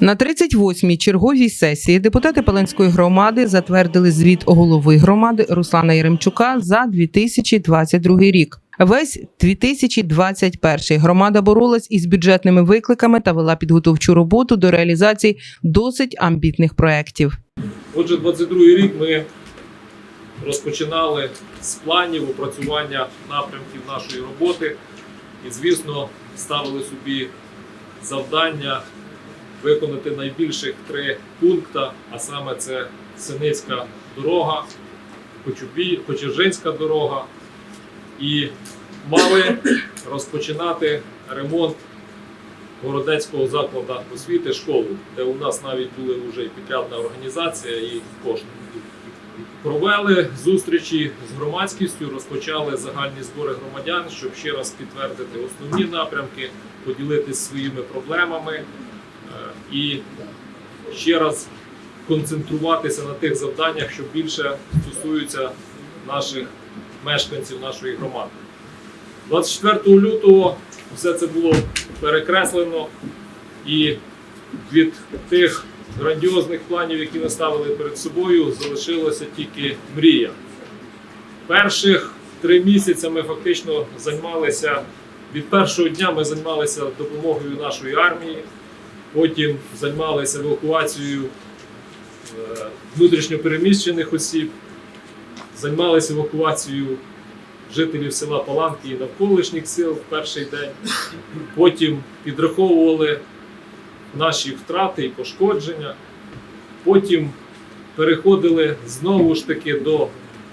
На 38-й черговій сесії депутати Паленської громади затвердили звіт голови громади Руслана Яремчука за 2022 рік. Весь 2021 громада боролась із бюджетними викликами та вела підготовчу роботу до реалізації досить амбітних проєктів. Отже, 22 рік ми розпочинали з планів опрацювання напрямків нашої роботи і, звісно, ставили собі завдання виконати найбільших три пункти, а саме це Синицька дорога, Кочержинська дорога і мали розпочинати ремонт городецького закладу освіти школу, де у нас навіть були вже підрядна організація і кошти. Провели зустрічі з громадськістю, розпочали загальні збори громадян, щоб ще раз підтвердити основні напрямки, поділитися своїми проблемами і ще раз концентруватися на тих завданнях, що більше стосуються наших мешканців нашої громади. 24 лютого все це було перекреслено, і від тих грандіозних планів, які ми ставили перед собою, залишилася тільки мрія. Перших три місяці ми фактично займалися від першого дня ми займалися допомогою нашої армії, потім займалися евакуацією е, внутрішньопереміщених осіб, займалися евакуацією жителів села Паланки і навколишніх сил в перший день. Потім підраховували наші втрати і пошкодження. Потім переходили знову ж таки до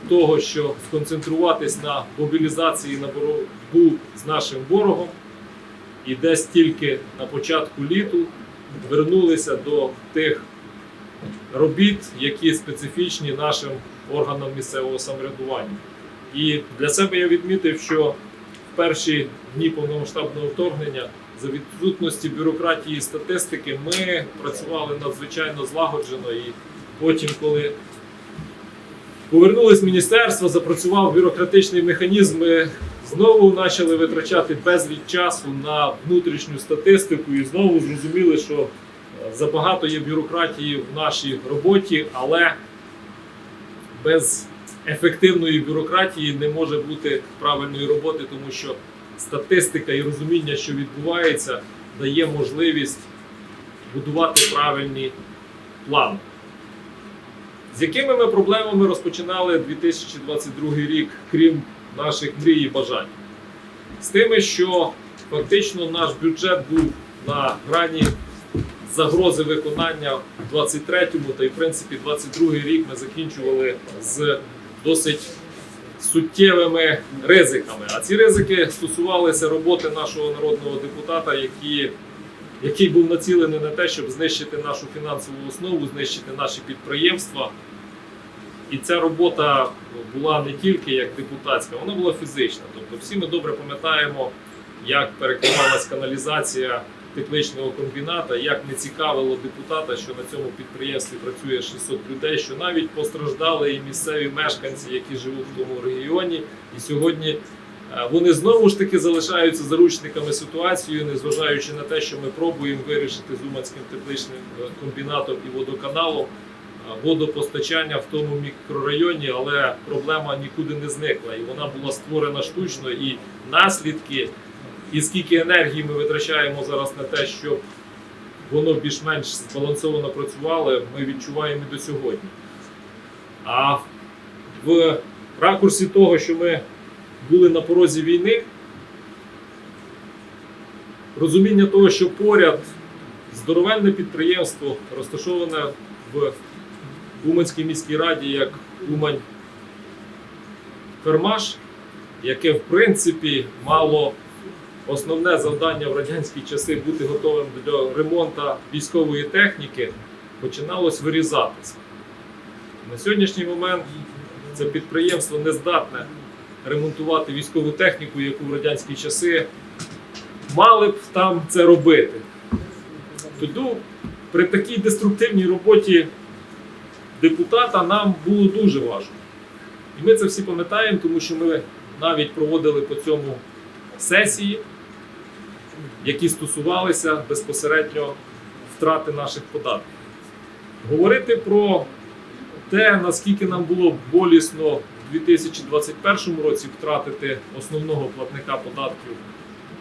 того, що сконцентруватись на мобілізації на боротьбу з нашим ворогом. І десь тільки на початку літу вернулися до тих робіт, які специфічні нашим органам місцевого самоврядування. І для себе я відмітив, що в перші дні повномасштабного вторгнення за відсутності бюрократії і статистики ми працювали надзвичайно злагоджено. І потім, коли повернулись в міністерство, запрацював бюрократичний механізм, ми знову почали витрачати безліч часу на внутрішню статистику і знову зрозуміли, що е, забагато є бюрократії в нашій роботі, але без ефективної бюрократії не може бути правильної роботи, тому що статистика і розуміння, що відбувається, дає можливість будувати правильні плани. З якими ми проблемами розпочинали 2022 рік, крім наших мрій і бажань? З тими, що фактично наш бюджет був на грані загрози виконання в 23-му, та й в принципі 22 рік ми закінчували з досить суттєвими ризиками. А ці ризики стосувалися роботи нашого народного депутата, які, який був націлений на те, щоб знищити нашу фінансову основу, знищити наші підприємства. І ця робота була не тільки як депутатська, вона була фізична. Тобто всі ми добре пам'ятаємо, як перекривалась каналізація тепличного комбіната, як не цікавило депутата, що на цьому підприємстві працює 600 людей, що навіть постраждали і місцеві мешканці, які живуть в тому регіоні. І сьогодні е, вони знову ж таки залишаються заручниками ситуації, незважаючи на те, що ми пробуємо вирішити з Уманським тепличним е, комбінатом і водоканалом водопостачання в тому мікрорайоні, але проблема нікуди не зникла, і вона була створена штучно, і наслідки і скільки енергії ми витрачаємо зараз на те, щоб воно більш-менш збалансовано працювало, ми відчуваємо і до сьогодні. А в ракурсі того, що ми були на порозі війни, розуміння того, що поряд здоровенне підприємство розташоване в Уманській міській раді як Умань Фермаш, яке в принципі мало основне завдання в радянські часи бути готовим до ремонту військової техніки починалось вирізатися. На сьогоднішній момент це підприємство не здатне ремонтувати військову техніку, яку в радянські часи мали б там це робити. Тоді при такій деструктивній роботі депутата нам було дуже важко. І ми це всі пам'ятаємо, тому що ми навіть проводили по цьому сесії, які стосувалися безпосередньо втрати наших податків. Говорити про те, наскільки нам було болісно в 2021 році втратити основного платника податків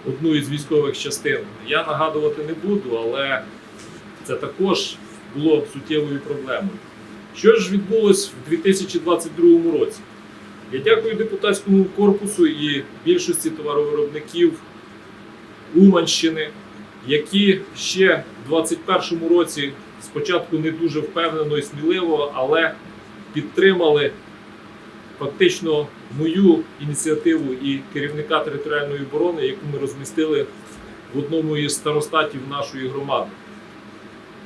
одну із військових частин, я нагадувати не буду, але це також було суттєвою проблемою. Що ж відбулось в 2022 році? Я дякую депутатському корпусу і більшості товаровиробників Уманщини, які ще в 2021 році спочатку не дуже впевнено і сміливо, але підтримали фактично мою ініціативу і керівника територіальної оборони, яку ми розмістили в одному із старостатів нашої громади.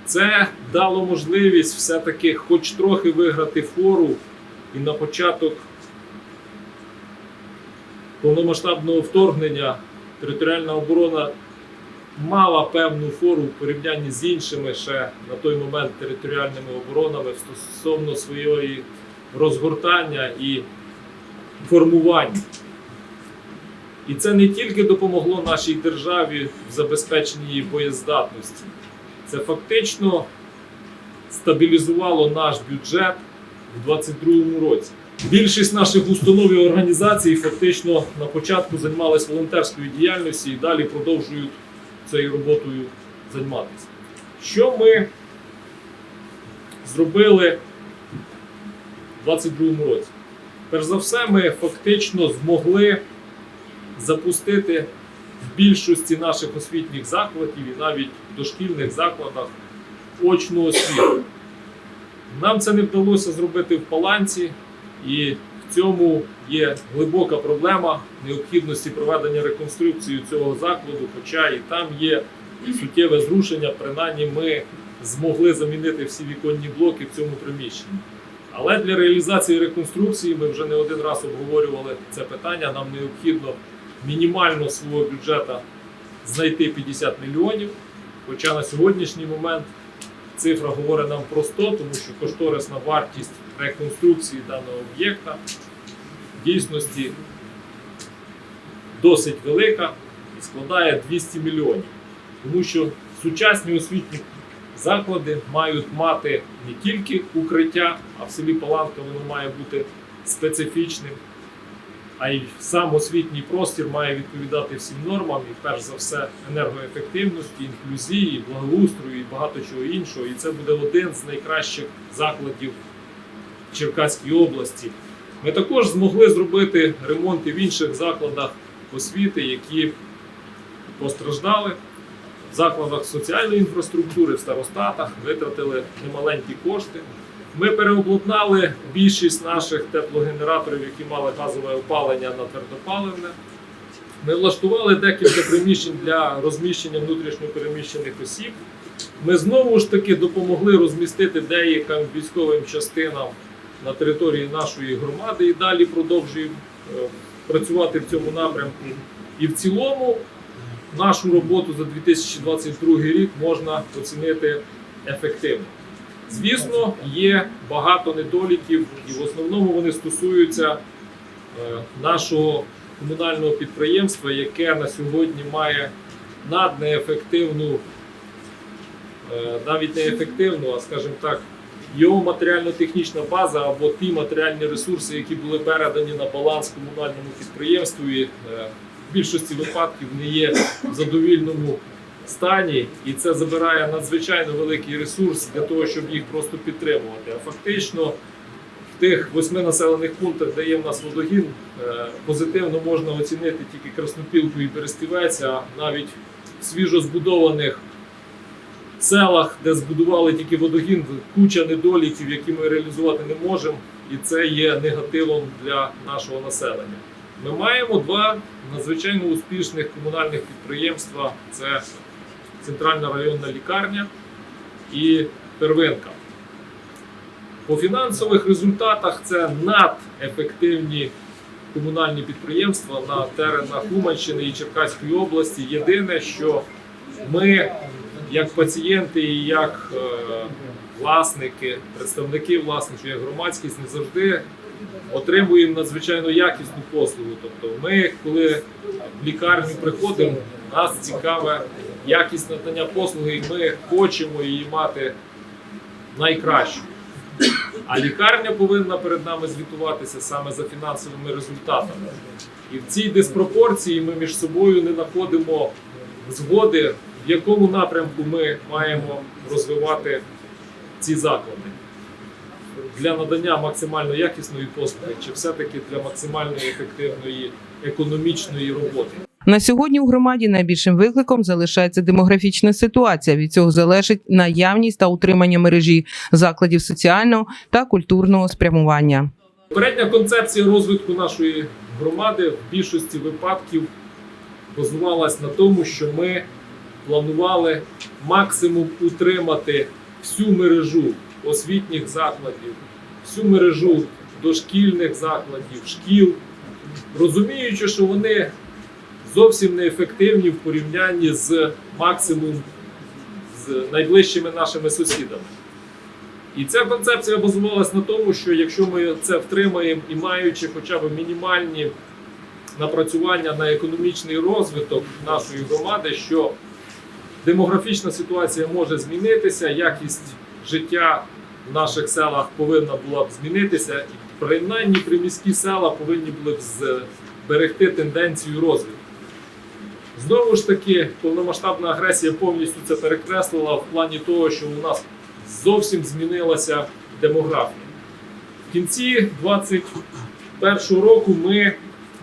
Це дало можливість все-таки хоч трохи виграти фору і на початок повномасштабного вторгнення територіальна оборона мала певну фору в порівнянні з іншими ще на той момент територіальними оборонами стосовно своєї розгортання і формування. І це не тільки допомогло нашій державі в забезпеченні її боєздатності, це фактично стабілізувало наш бюджет у 2022 році. Більшість наших установ і організацій фактично на початку займалися волонтерською діяльністю і далі продовжують цією роботою займатися. Що ми зробили у 2022 році? Перш за все, ми фактично змогли запустити в більшості наших освітніх закладів і навіть в дошкільних закладах очну освіту. Нам це не вдалося зробити в Паланці, і в цьому є глибока проблема необхідності проведення реконструкції цього закладу, хоча і там є суттєве зрушення, принаймні ми змогли замінити всі віконні блоки в цьому приміщенні. Але для реалізації реконструкції ми вже не один раз обговорювали це питання. Нам необхідно мінімально свого бюджету знайти 50 мільйонів. Хоча на сьогоднішній момент цифра говорить нам про 100, тому що кошторисна вартість реконструкції даного об'єкта в дійсності досить велика і складає 200 мільйонів. Тому що сучасні освітні заклади мають мати не тільки укриття, а в селі Паланка воно має бути специфічним, а й сам освітній простір має відповідати всім нормам, і перш за все енергоефективності, інклюзії, благоустрою і багато чого іншого. І це буде один з найкращих закладів Черкаській області. Ми також змогли зробити ремонти в інших закладах освіти, які постраждали. В закладах соціальної інфраструктури, в старостатах витратили немаленькі кошти. Ми переобладнали більшість наших теплогенераторів, які мали газове опалення на твердопаливне. Ми влаштували декілька приміщень для розміщення внутрішньопереміщених осіб. Ми знову ж таки допомогли розмістити деяким військовим частинам на території нашої громади і далі продовжуємо е, працювати в цьому напрямку. І в цілому нашу роботу за 2022 рік можна оцінити ефективно. Звісно, є багато недоліків, і в основному вони стосуються е, нашого комунального підприємства, яке на сьогодні має наднеефективну, е, навіть не ефективну, а скажімо так, його матеріально-технічна база або ті матеріальні ресурси, які були передані на баланс комунальному підприємству, і, е, в більшості випадків не є в задовільному стані, і це забирає надзвичайно великий ресурс для того, щоб їх просто підтримувати. А фактично в тих восьми населених пунктах, де є в нас водогін, е, позитивно можна оцінити тільки Краснопілку і Берестівець, а навіть в свіжо збудованих селах, де збудували тільки водогін, куча недоліків, які ми реалізувати не можемо, і це є негативом для нашого населення. Ми маємо два надзвичайно успішних комунальних підприємства: це центральна районна лікарня і первинка. По фінансових результатах це надефективні комунальні підприємства на теренах Уманщини і Черкаської області. Єдине, що ми, як пацієнти і як е, власники, представники власників, громадськість, не завжди отримуємо надзвичайно якісну послугу. Тобто, ми, коли в лікарню приходимо, нас цікаве якість надання послуги, і ми хочемо її мати найкращу. А лікарня повинна перед нами звітуватися саме за фінансовими результатами. І в цій диспропорції ми між собою не знаходимо згоди, в якому напрямку ми маємо розвивати ці заклади для надання максимально якісної послуги, чи все-таки для максимально ефективної економічної роботи. На сьогодні у громаді найбільшим викликом залишається демографічна ситуація. Від цього залежить наявність та утримання мережі закладів соціального та культурного спрямування. Передня концепція розвитку нашої громади в більшості випадків базувалась на тому, що ми планували максимум утримати всю мережу освітніх закладів, всю мережу дошкільних закладів, шкіл, розуміючи, що вони зовсім неефективні в порівнянні з максимум з найближчими нашими сусідами. І ця концепція базувалась на тому, що якщо ми це втримаємо і маючи хоча б мінімальні напрацювання на економічний розвиток нашої громади, що демографічна ситуація може змінитися, якість життя в наших селах повинна була б змінитися, і принаймні приміські села повинні були б зберегти тенденцію розвитку. Знову ж таки, повномасштабна агресія повністю це перекреслила в плані того, що у нас зовсім змінилася демографія. В кінці 2021 року ми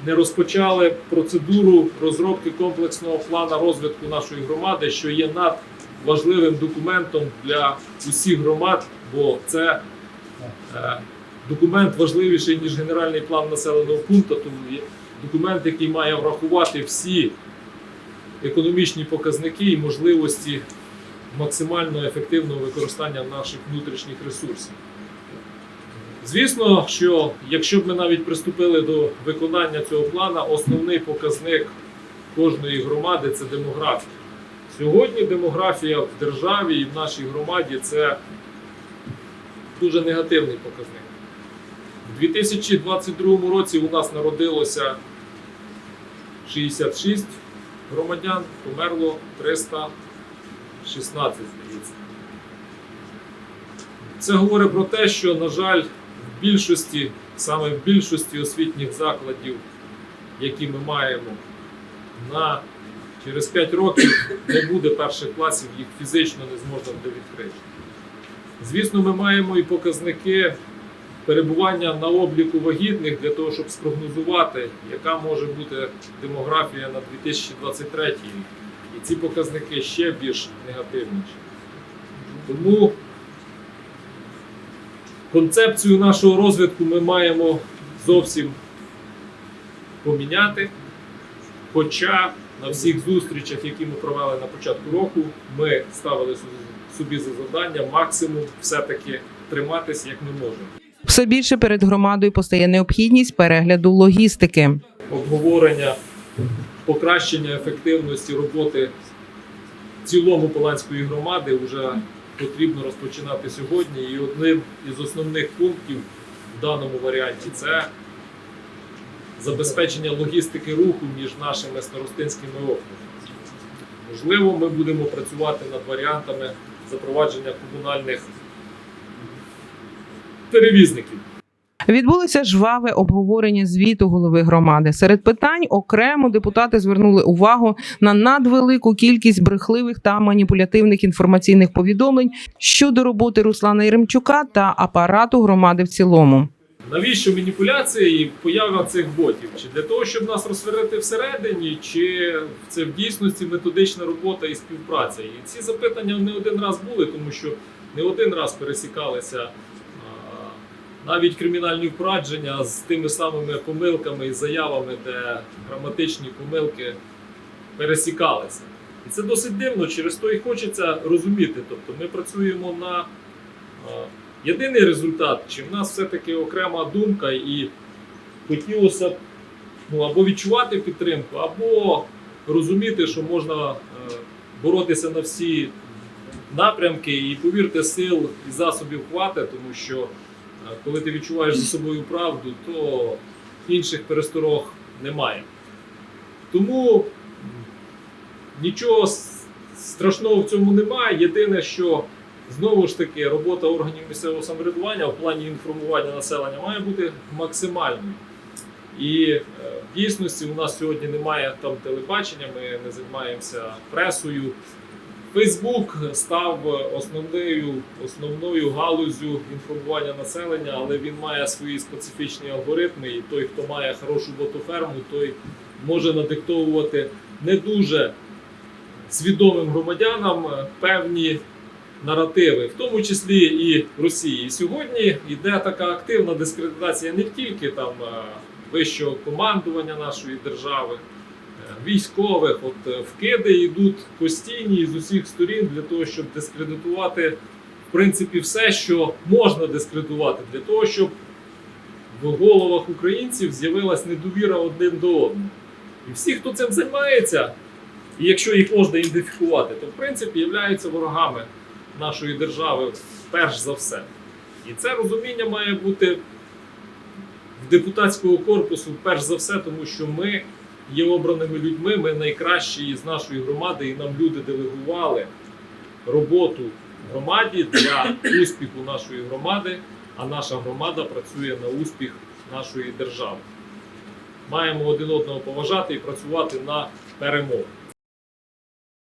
не розпочали процедуру розробки комплексного плану розвитку нашої громади, що є надважливим документом для усіх громад, бо це е, документ важливіший, ніж генеральний план населеного пункту, тому є документ, який має врахувати всі економічні показники і можливості максимально ефективного використання наших внутрішніх ресурсів. Звісно, що якщо б ми навіть приступили до виконання цього плану, основний показник кожної громади це демографія. Сьогодні демографія в державі і в нашій громаді це дуже негативний показник. У 2022 році у нас народилося 66 громадян, померло 316, здається. Це говорить про те, що, на жаль, в більшості, саме в більшості освітніх закладів, які ми маємо, на через 5 років не буде перших класів, їх фізично не зможна буде відкрити. Звісно, ми маємо і показники перебування на обліку вагітних для того, щоб спрогнозувати, яка може бути демографія на 2023 рік. І ці показники ще більш негативніші. Тому концепцію нашого розвитку ми маємо зовсім поміняти. Хоча на всіх зустрічах, які ми провели на початку року, ми ставили собі за завдання максимум все-таки триматись як ми можемо. Все більше перед громадою постає необхідність перегляду логістики. обговорення покращення ефективності роботи в цілому Поланської громади вже потрібно розпочинати сьогодні. І одним із основних пунктів в даному варіанті це забезпечення логістики руху між нашими старостинськими округами. Можливо, ми будемо працювати над варіантами запровадження комунальних перевізників. Відбулося жваве обговорення звіту голови громади. Серед питань окремо депутати звернули увагу на надвелику кількість брехливих та маніпулятивних інформаційних повідомлень щодо роботи Руслана Єремчука та апарату громади в цілому. Навіщо маніпуляції і поява цих ботів? Чи для того, щоб нас розсварити всередині, чи це в дійсності методична робота і співпраця? І ці запитання не один раз були, тому що не один раз пересікалися навіть кримінальні впровадження з тими самими помилками і заявами, де граматичні помилки пересікалися. І це досить дивно, через то і хочеться розуміти. Тобто ми працюємо на а, єдиний результат, чи в нас все-таки окрема думка, і хотілося б ну, або відчувати підтримку, або розуміти, що можна е, боротися на всі напрямки, і повірте, сил і засобів хватить, тому що е, коли ти відчуваєш за собою правду, то інших пересторог немає. Тому нічого страшного в цьому немає. Єдине, що знову ж таки робота органів місцевого самоврядування в плані інформування населення має бути максимальною. І е, в дійсності у нас сьогодні немає там телебачення, ми не займаємося пресою. Фейсбук став основною, основною галузю інформування населення, але він має свої специфічні алгоритми. І той, хто має хорошу ботоферму, той може надиктовувати не дуже свідомим громадянам певні наративи, в тому числі і Росії. І сьогодні йде така активна дискредитація не тільки там е, вищого командування нашої держави, військових. От е, вкиди йдуть постійні з усіх сторін для того, щоб дискредитувати в принципі все, що можна дискредитувати, для того, щоб в головах українців з'явилась недовіра один до одного. І всі, хто цим займається, і якщо їх можна ідентифікувати, то в принципі являються ворогами нашої держави перш за все. І це розуміння має бути в депутатського корпусу перш за все, тому що ми є обраними людьми, ми найкращі з нашої громади, і нам люди делегували роботу в громаді для успіху нашої громади, а наша громада працює на успіх нашої держави. Маємо один одного поважати і працювати на перемогу.